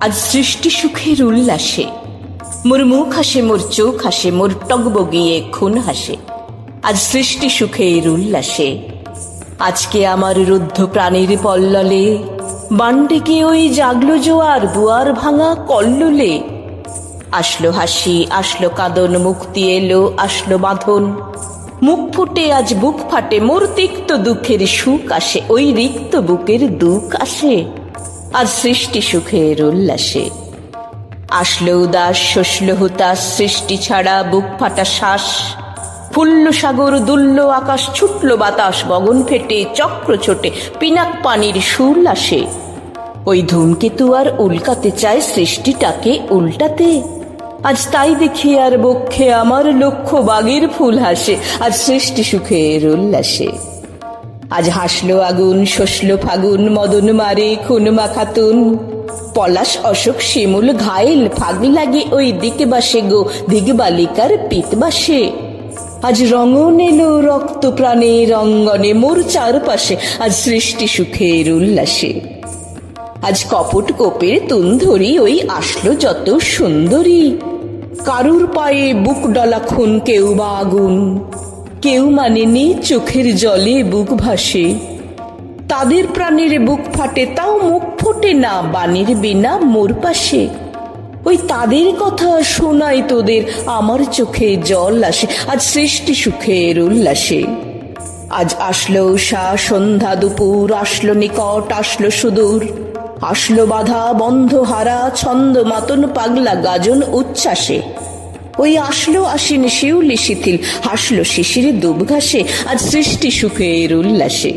আজ সৃষ্টি সুখের উল্লাসে মোর মুখ হাসে মোর চোখ হাসে মোর টগবগিয়ে খুন হাসে। আজ সৃষ্টি সুখের উল্লাসে আজকে আমার রুদ্ধ প্রাণীর পল্ললে বান্ডেকে ওই জাগলো জোয়ার দুয়ার ভাঙা কল্লোলে? আসলো হাসি, আসলো কাঁদন, মুক্তি এলো, আসলো বাঁধন। মুখ ফুটে আজ বুক ফাটে, মোর তিক্ত দুঃখের সুখ আসে, ওই রিক্ত বুকের দুঃখ আসে, আজ সৃষ্টি সুখের উল্লাসে। আসলো উদাস শসল হুতাস সৃষ্টি ছাড়া বুক ফাটা শ্বাস। ফুল্ল সাগর, দুল্ল আকাশ, ছুটল বাতাস, গগন ফেটে, চক্র ছোটে, পিনাক পানির সুর আসে। ওই ধূমকেতু আর উল্কাতে চায় সৃষ্টিটাকে উল্টাতে। আজ তাই দেখি আর বক্ষে আমার লক্ষ্য বাগের ফুল হাসে আর সৃষ্টি সুখের উল্লাসে। আজ হাসলো আগুন শসলো ফাগুন, মদন মারে, খুন মাখাতুন। পলাশ, অশোক, শিমুল ঘায়েল ফাগি লাগে ওই দিকে বাসে গো দিগ বালিকার পিত বাসে। আজ রঙন এলো রক্ত প্রাণে, রঙ্গনে মোর চারপাশে, আজ সৃষ্টি সুখের উল্লাসে। আজ কপট কোপের তুন ধরি ওই আসলো যত সুন্দরী। কারুর পায়ে বুক ডলা খুন কেউ বা আগুন। কেউ মানেনি চোখের জলে বুক ভাসে। তাদের প্রাণের বুক ফাটে, তাও মুখ ফোটে না, বাণীর বিনা মোর পাশে। ওই তাদের কথা শোনাই তোদের, আমার চোখে জল আসে, আজ সৃষ্টি সুখের উল্লাসে। আজ আসলো উষা সন্ধ্যা দুপুর, আসলো নিকট, আসলো সুদূর। আসলো বাধা বন্ধ হারা ছন্দ মাতন, পাগলা গাজন উচ্ছ্বাসে। ওই আসলো আসেনি শিউলি শিথিল, হাসলো শিশিরে দুব ঘাসে আজ সৃষ্টি সুখের উল্লাসে।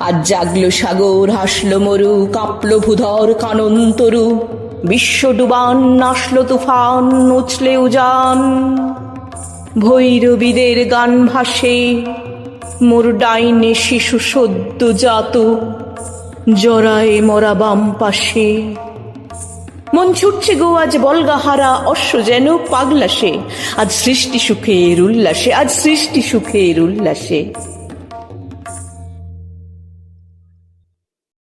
আজ জাগলো সাগর, হাসলো মরু, কাঁপলো ভূধর, কানন তরু। বিশ্ব ডুবান নাসলো তুফান, উছলে উজান। ভৈরবীদের গান ভাসে, মোর ডাইনে শিশু সদ্য জাত। জরায়ে মরা বাম পাশে। মন ছুটছে গো, আজ বলগাহারা, অশ্ব যেন পাগলাসে। আজ সৃষ্টি সুখের উল্লাসে, আজ সৃষ্টি সুখের উল্লাসে।